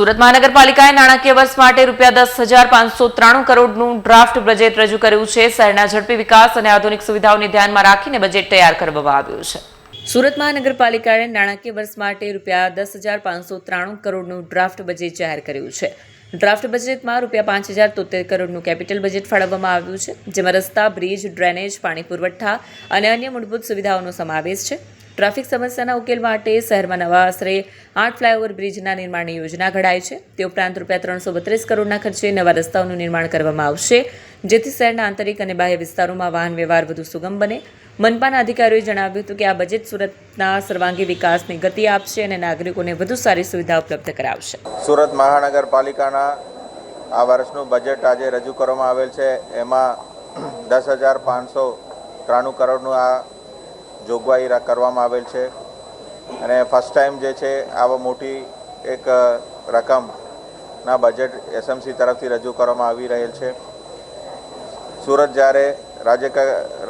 સુરત મહાનગરપાલિકાએ નાણાકીય વર્ષ માટે રૂપિયા દસ હજાર પાંચસો ત્રાણું કરોડનું ડ્રાફ્ટ બજેટ રજૂ કર્યું છે. શહેરના ઝડપી વિકાસ અને આધુનિક સુવિધાઓને ધ્યાનમાં રાખીને બજેટ તૈયાર કરવામાં આવ્યું છે. સુરત મહાનગરપાલિકાએ નાણાકીય વર્ષ માટે રૂપિયા દસ હજાર પાંચસો ત્રાણું કરોડનું ડ્રાફ્ટ બજેટ જાહેર કર્યું છે. ડ્રાફ્ટ બજેટમાં રૂપિયા પાંચ હજાર તોતેર કરોડનું કેપિટલ બજેટ ફાળવવામાં આવ્યું છે, જેમાં રસ્તા, બ્રિજ, ડ્રેનેજ, પાણી પુરવઠા અને અન્ય મૂળભૂત સુવિધાઓનો સમાવેશ છે. ટ્રાફિક સમસ્યાના ઉકેલ માટે શહેરમાં નવા આશરે આઠ ફ્લાયઓવર બ્રિજના નિર્માણની યોજના ઘડાય છે. તે ઉપરાંત રૂપિયા ત્રણસો બત્રીસ કરોડના ખર્ચે નવા રસ્તાઓનું નિર્માણ કરવામાં આવશે, જેથી શહેરના આંતરિક અને બાહ્ય વિસ્તારોમાં વાહન વ્યવહાર વધુ સુગમ બને. મનપાના અધિકારીઓએ જણાવ્યું હતું કે આ બજેટ સુરતના સર્વાંગી વિકાસની ગતિ આપશે અને નાગરિકોને વધુ સારી સુવિધા ઉપલબ્ધ કરાવશે. સુરત મહાનગરપાલિકાના આ વર્ષનું બજેટ આજે રજૂ કરવામાં આવેલ છે. એમાં દસ હજાર પાંચસો ત્રાણું કરોડનું આ જોગવાઈ કરવામાં આવેલ છે. અને ફર્સ્ટ ટાઈમ જે છે, આવા મોટી એક રકમના બજેટ એસએમસી તરફથી રજૂ કરવામાં આવી રહેલ છે. સુરત જ્યારે રાજ્ય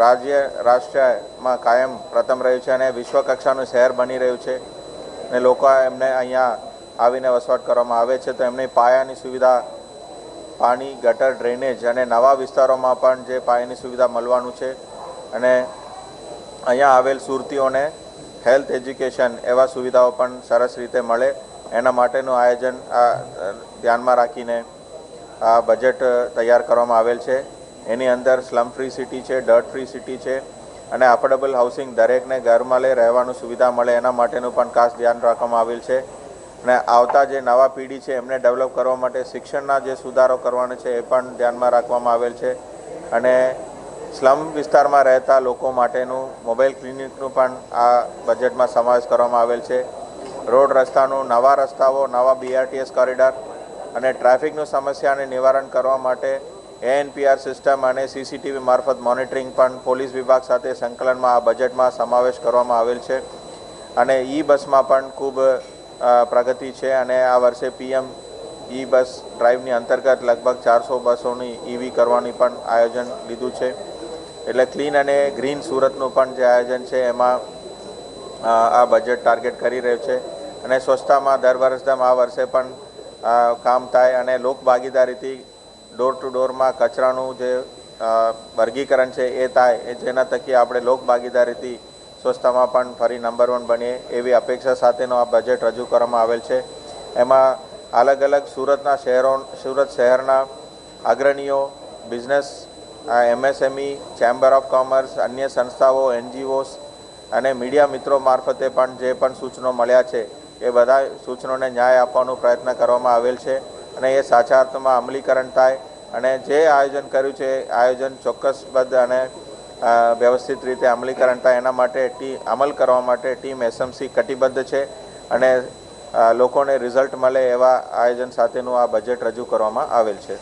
રાજ્ય રાષ્ટ્રમાં કાયમ પ્રથમ રહ્યું છે અને વિશ્વ કક્ષાનું શહેર બની રહ્યું છે અને લોકો એમને અહીંયા આવીને વસવાટ કરવામાં આવે છે, તો એમની પાયાની સુવિધા, પાણી, ગટર ડ્રેનેજ અને નવા વિસ્તારોમાં પણ જે પાયાની સુવિધા મળવાનું છે. અને અહીંયા આવેલ સુરતીઓને હેલ્થ એજ્યુકેશન એવા સુવિધાઓ પણ સરસ રીતે મળે. એના માટેનું આયોજન આ ધ્યાનમાં રાખીને આ બજેટ તૈયાર કરવામાં આવેલ છે. એની અંદર સ્લમ ફ્રી સિટી છે, ડર્ટ ફ્રી સિટી છે અને અફોર્ડેબલ હાઉસિંગ દરેકને ઘરમાં લઈ રહેવાનું સુવિધા મળે. એના માટેનું પણ ખાસ ધ્યાન રાખવામાં આવેલ છે. અને આવતા જે નવા પેઢી છે, એમને ડેવલપ કરવા માટે શિક્ષણના જે સુધારો કરવાનો છે, એ પણ ધ્યાનમાં રાખવામાં આવેલ છે. અને સ્લમ વિસ્તારમાં રહેતા લોકો માટેનું મોબાઈલ ક્લિનિકનું પણ આ બજેટમાં સમાવેશ કરવામાં આવેલ છે. રોડ રસ્તાનું નવા રસ્તાઓ, નવા બીઆરટીએસ કોરિડોર અને ટ્રાફિકનું સમસ્યાને નિવારણ કરવા માટે એએનપીઆર સિસ્ટમ અને સીસીટીવી મારફત મોનિટરિંગ પણ પોલીસ વિભાગ સાથે સંકલનમાં આ બજેટમાં સમાવેશ કરવામાં આવેલ છે. અને ઈ બસમાં પણ ખૂબ પ્રગતિ છે અને આ વર્ષે પીએમ ઈ બસ ડ્રાઈવની અંતર્ગત લગભગ ચારસો બસોની ઈવી કરવાની પણ આયોજન લીધું છે. એટલે ક્લીન અને ગ્રીન સુરતનું પણ જે આયોજન છે, એમાં આ બજેટ ટાર્ગેટ કરી રહ્યું છે. અને સ્વચ્છતામાં દર વર્ષ આ વર્ષે પણ કામ થાય અને લોક ભાગીદારીથી ડોર ટુ ડોરમાં કચરાનું જે વર્ગીકરણ છે, એ થાય, એ જેના થકી આપણે લોક ભાગીદારીથી સ્વચ્છતામાં પણ ફરી નંબર વન બનીએ, એવી અપેક્ષા સાથેનો આ બજેટ રજૂ કરવામાં આવેલ છે. એમાં અલગ અલગ સુરતના શહેરો, સુરત શહેરના અગ્રણીઓ business MSME chamber of commerce અન્ય સંસ્થાઓ એનજીઓસ અને મીડિયા મિત્રો મારફતે પણ જે પણ સૂચનો મળ્યા છે, એ બધા સૂચનોને ન્યાય આપવાનો પ્રયત્ન કરવામાં આવેલ છે અને એ સાચા અર્થમાં અમલીકરણ થાય અને જે આયોજન કર્યું છે આયોજન ચોક્કસબદ્ધ અને વ્યવસ્થિત રીતે અમલીકરણ થાય એના માટે ટી, અમલ કરવા માટે ટીમ એસએમસી કટિબદ્ધ છે અને લોકોને રિઝલ્ટ મળે એવા આયોજન સાથેનું આ બજેટ રજૂ કરવામાં આવેલ છે.